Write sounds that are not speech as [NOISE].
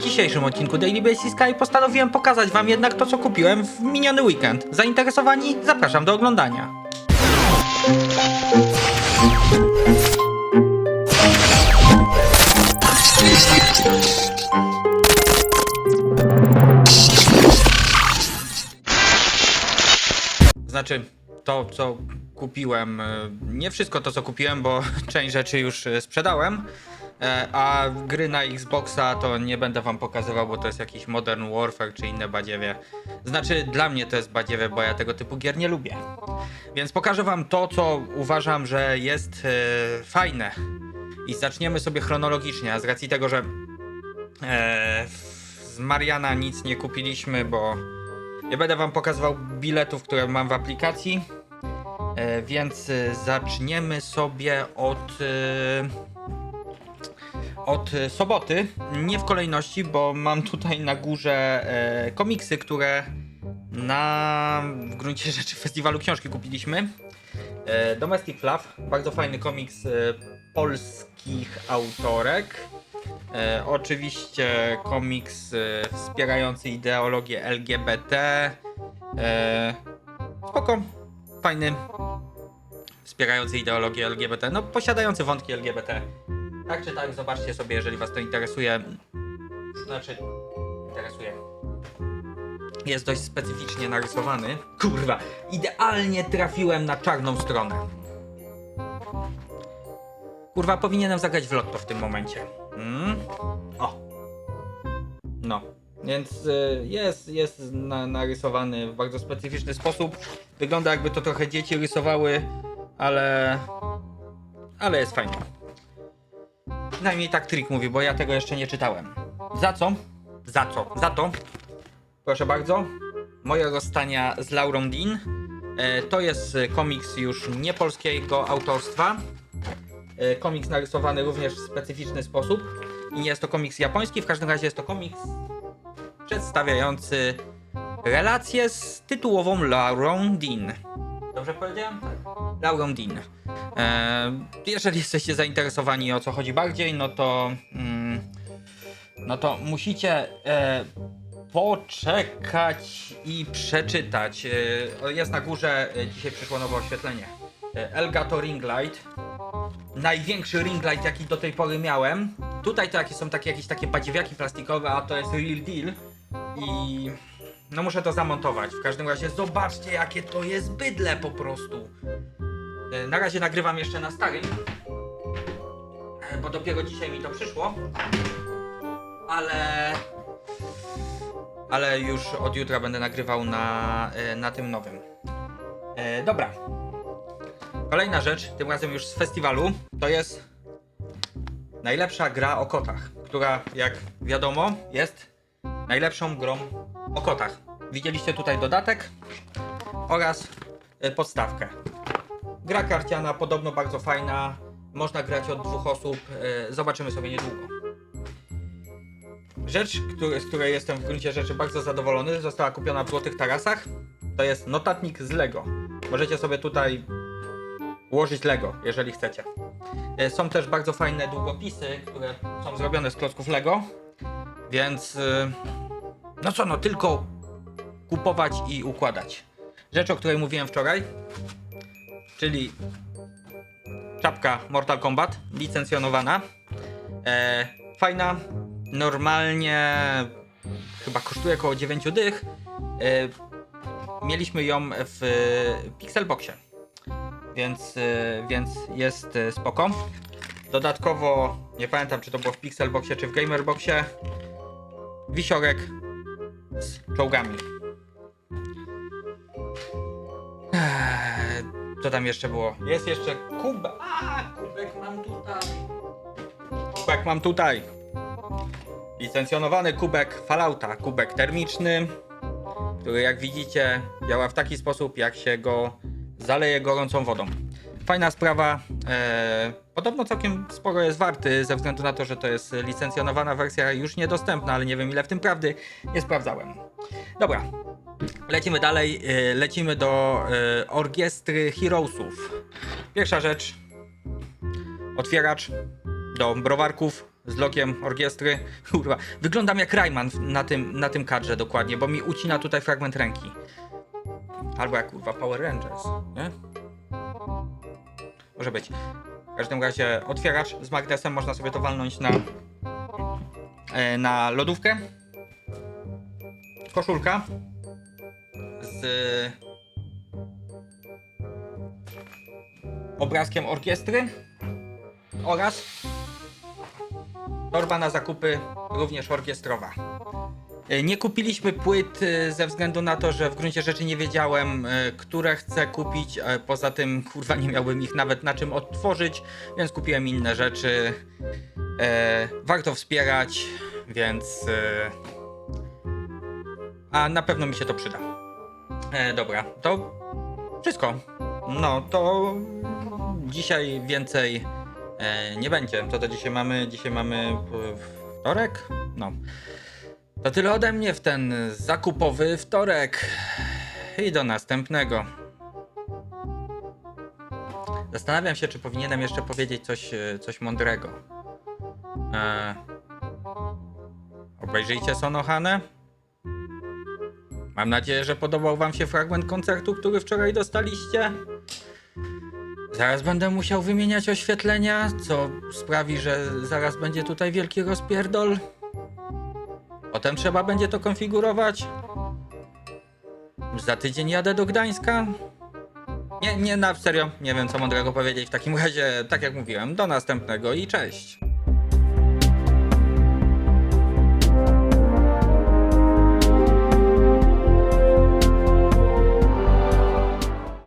dzisiejszym odcinku Daily Basic Sky postanowiłem pokazać wam jednak to, co kupiłem w miniony weekend. Zainteresowani? Zapraszam do oglądania. Znaczy, to co kupiłem, y, nie wszystko to co kupiłem, bo [LAUGHS] część rzeczy już y, sprzedałem, e, a gry na Xboxa to nie będę wam pokazywał, bo to jest jakiś Modern Warfare czy inne badziewie. Znaczy, dla mnie to jest badziewie, bo ja tego typu gier nie lubię. Więc pokażę wam to, co uważam, że jest e, fajne. I zaczniemy sobie chronologicznie, a z racji tego, że e, z Mariana nic nie kupiliśmy, bo nie będę wam pokazywał biletów, które mam w aplikacji, e, więc e, zaczniemy sobie od e, od e, soboty. Nie w kolejności, bo mam tutaj na górze e, komiksy, które na w gruncie [LAUGHS] rzeczy festiwalu książki kupiliśmy. E, Domestic Fluff, bardzo fajny komiks e, polskich autorek. E, oczywiście komiks e, wspierający ideologię LGBT. E, spoko, fajny, wspierający ideologię LGBT, no posiadający wątki LGBT. Tak czy tak, zobaczcie sobie, jeżeli was to interesuje. Znaczy, interesuje. Jest dość specyficznie narysowany. Kurwa, idealnie trafiłem na czarną stronę. Kurwa, powinienem zagrać w lotto w tym momencie. Mm? O. No. Więc y, jest, jest na, narysowany w bardzo specyficzny sposób. Wygląda jakby to trochę dzieci rysowały, ale... Ale jest fajnie. Przynajmniej tak trik mówi, bo ja tego jeszcze nie czytałem. Za co? Za co? Za to. Proszę bardzo. Moje rozstania z Laurą Dean. E, to jest e, komiks już nie polskiego autorstwa. E, komiks narysowany również w specyficzny sposób. I nie jest to komiks japoński, w każdym razie jest to komiks przedstawiający relację z tytułową Laurą Dean. Dobrze powiedziałem? Tak. Laurą Dean. E, jeżeli jesteście zainteresowani o co chodzi bardziej, no to mm, no to musicie e, poczekać i przeczytać. E, jest na górze, e, dzisiaj przyszło nowe oświetlenie. E, Elgato Ring Light. Największy ring light jaki do tej pory miałem. Tutaj to jakieś są takie jakieś takie badziewiaki plastikowe, a to jest real deal. I no muszę to zamontować. W każdym razie zobaczcie jakie to jest bydle po prostu. E, Na razie nagrywam jeszcze na starym, e, bo dopiero dzisiaj mi to przyszło. Ale. Ale już od jutra będę nagrywał na, e, na tym nowym. E, dobra. Kolejna rzecz, tym razem już z festiwalu, to jest najlepsza gra o kotach, która jak wiadomo jest najlepszą grą o kotach. Widzieliście tutaj dodatek oraz e, podstawkę. Gra karciana podobno bardzo fajna. Można grać od dwóch osób. e, Zobaczymy sobie niedługo. Rzecz, który, z której jestem w gruncie rzeczy bardzo zadowolony, została kupiona w Złotych Tarasach. To jest notatnik z Lego. Możecie sobie tutaj ułożyć Lego, jeżeli chcecie. E, Są też bardzo fajne długopisy, które są zrobione z klocków Lego. Więc e, no co, no tylko kupować i układać. Rzecz, o której mówiłem wczoraj, czyli czapka Mortal Kombat, licencjonowana. E, fajna, normalnie chyba kosztuje około 9 dych. E, mieliśmy ją w Pixelboxie, więc, e, więc jest e, spoko. Dodatkowo, nie pamiętam czy to było w Pixelboxie czy w Gamerboxie, wisiorek z czołgami. Eee, Co tam jeszcze było? Jest jeszcze kubek. A, kubek mam tutaj. Kubek mam tutaj. Licencjonowany kubek Fallouta, kubek termiczny, który jak widzicie działa w taki sposób, jak się go zaleje gorącą wodą. Fajna sprawa. E, podobno całkiem sporo jest warty, ze względu na to, że to jest licencjonowana wersja już niedostępna, ale nie wiem ile w tym prawdy. Nie sprawdzałem. Dobra, lecimy dalej. E, lecimy do e, orkiestry Heroesów. Pierwsza rzecz. Otwieracz do browarków z logiem orkiestry. [LAUGHS] Kurwa, wyglądam jak Rayman na tym, na tym kadrze dokładnie, bo mi ucina tutaj fragment ręki. Albo jak kurwa Power Rangers, nie? Może być. W każdym razie otwieracz z magnesem, można sobie to walnąć na, e, na lodówkę. Koszulka z obrazkiem orkiestry oraz torba na zakupy również orkiestrowa. E, Nie kupiliśmy płyt e, ze względu na to, że w gruncie rzeczy nie wiedziałem, e, które chcę kupić. Poza tym, kurwa, nie miałbym ich nawet na czym odtworzyć, więc kupiłem inne rzeczy. Warto wspierać, więc. A na pewno mi się to przyda. Dobra, to wszystko. No, to dzisiaj więcej nie będzie. To do dzisiaj mamy, dzisiaj mamy wtorek? No. To tyle ode mnie w ten zakupowy wtorek. I do następnego. Zastanawiam się, czy powinienem jeszcze powiedzieć coś, e, coś mądrego. E, obejrzyjcie Sonohane. Mam nadzieję, że podobał Wam się fragment koncertu, który wczoraj dostaliście. Zaraz będę musiał wymieniać oświetlenia, co sprawi, że zaraz będzie tutaj wielki rozpierdol. Potem trzeba będzie to konfigurować. Za tydzień jadę do Gdańska. Nie, nie, na serio, nie wiem co mądrego powiedzieć. W takim [LAUGHS] razie, tak jak mówiłem, do następnego i cześć.